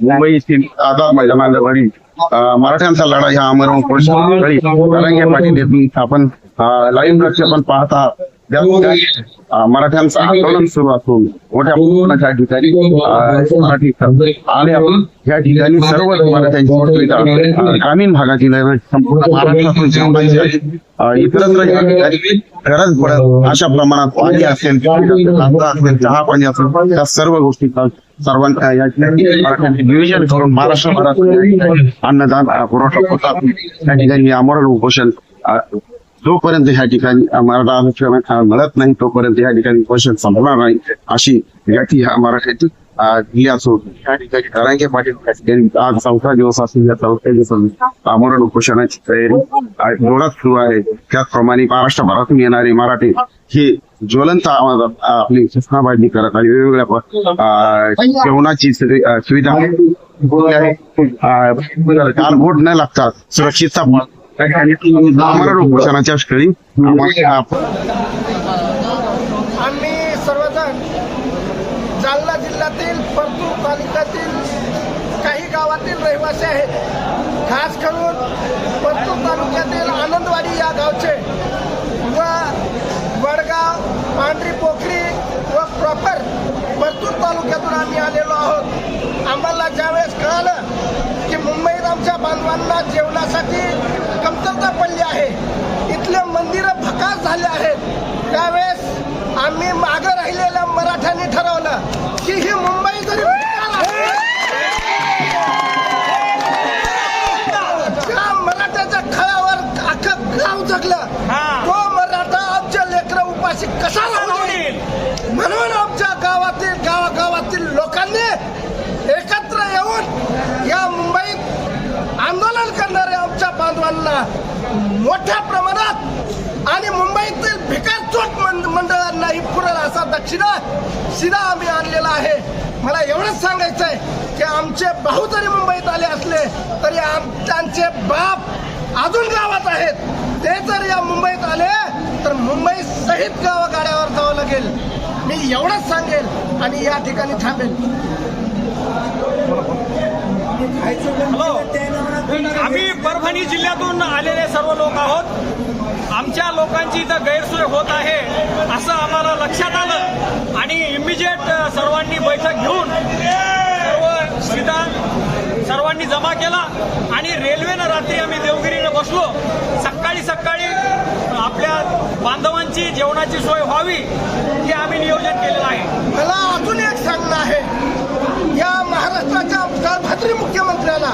मुंबई येथील आझाद मैदानावरील मराठ्यांचा लढा ह्या अमर परिषदेसाठी रंगे पाटील येथून आपण लाईव्ह प्रक्षेपण पाहता अं, मराठ्यांचं आंदोलन सुरू असून मोठ्या प्रमाणाच्या ठिकाणी आणि आपण या ठिकाणी सर्व मराठ्यांची ग्रामीण भागातील आहे, संपूर्ण महाराष्ट्रातून इतरत्र या ठिकाणी गरज पडत अशा प्रमाणात पाणी असेल असेल चहा पाणी असेल त्या सर्व गोष्टी सर्वांच्या या ठिकाणी नियोजन करून महाराष्ट्रभरात अन्नदान पुरवठा होतात त्या ठिकाणी आमरण उपोषण जोपर्यंत ह्या ठिकाणी मराठा आरक्षण मिळत नाही. तोपर्यंत या ठिकाणी उपोषण संपणार नाही. अशी व्यक्ती ह्या मराठ्याची या ठिकाणी करांगे पाटील आज चौथा दिवस असून या चौथ्या दिवसात आमरण उपोषणाची तयारी अं, जोरात सुरू आहे. त्याचप्रमाणे महाराष्ट्रभरातून येणारे मराठी हे ज्वलंत आवाजात अं, आपली घोषणाबाजी करत आणि वेगवेगळ्या जेवणाची सुविधा आहे. अं, गालबोट न लागतात सुरक्षितता आमरण उपोषणाच्या आम्हाला आम्ही सर्वजण जालना जिल्ह्यातील परतूर तालुक्यातील काही गावातील रहिवासी आहेत. खास करून परतूर तालुक्यातील आनंदवाडी या गावचे व वडगाव पांढरी पोखरी व प्रॉपर परतूर तालुक्यातून आम्ही आलेलो आहोत आम्हाला ज्यावेळेस कळालं की मुंबईत आमच्या बांधवांना जेवणासाठी कमतरता पडली आहे इथले मंदिरं भकास झाले आहेत त्यावेळेस आम्ही मागं राहिलेल्या मराठ्यांनी ठरवलं की ही मुंबई जरी भिकार आहे, त्या मराठ्याच्या खळावर अख्खं जगलं तो मराठा आमच्या लेकर उपाशी कसा राहू नये म्हणून आमच्या गावातील गावागावातील लोकांनी एकत्र येऊन या मुंबईत आंदोलन करणाऱ्या आमच्या बांधवांना मोठ्या प्रमाणात आणि मुंबईतील भिकारचोट मंड- मंडळांनाही पुरेल असा दक्षिणा शिदा आम्ही आणलेला आहे. मला एवढंच सांगायचं आहे की आमचे भाऊ जरी मुंबईत आले असले तरी आम त्यांचे बाप अजून गावात आहेत. ते जर या मुंबईत आले तर मुंबई सहित गावागाड्यावर जावं लागेल. मी एवढंच सांगेल आणि या ठिकाणी थांबेल. हॅलो. आम्ही परभणी जिल्ह्यातून आलेले सर्व लोक आहोत. आमच्या लोकांची इथं गैरसोय होत आहे असं आम्हाला लक्षात आलं. आणि इमिजिएट सर्वांनी बैठक घेऊन सर्व सीधा सर्वांनी जमा केला. आणि रेल्वेनं रात्री आम्ही देवगिरीनं बसलो. बांधवांची जेवणाची सोय व्हावी हे आम्ही नियोजन केलेलं आहे. मला अजून एक सांगणं आहे. या महाराष्ट्राच्या गळभद्री मुख्यमंत्र्याला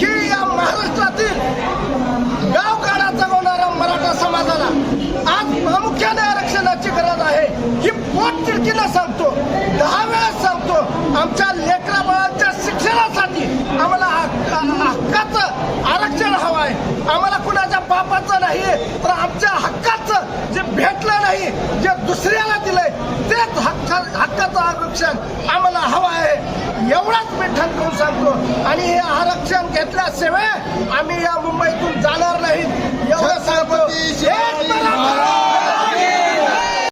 की या महाराष्ट्रातील गाव गावगाडा जगवणाऱ्या मराठा समाजाला आज प्रामुख्याने आरक्षणाची गरज आहे. ही पोट तिडकीला सांगतो. दहा वेळा सांगतो आमच्या लेकरा बाळांच्या शिक्षणासाठी आम्हाला हक्काचं आरक्षण हवं आहे. आम्हाला कुणाच्या बापाचं नाही तर आमच्या हक्काचं जे भेटलं नाही जे दुसऱ्याला दिलंय तेच हक्का हक्काचं आरक्षण आम्हाला हवं आहे. एवढाच मी ठणकून सांगतो. आणि हे आरक्षण घेतल्याशिवाय आम्ही या मुंबईतून जाणार नाही. एवढं सांगतो!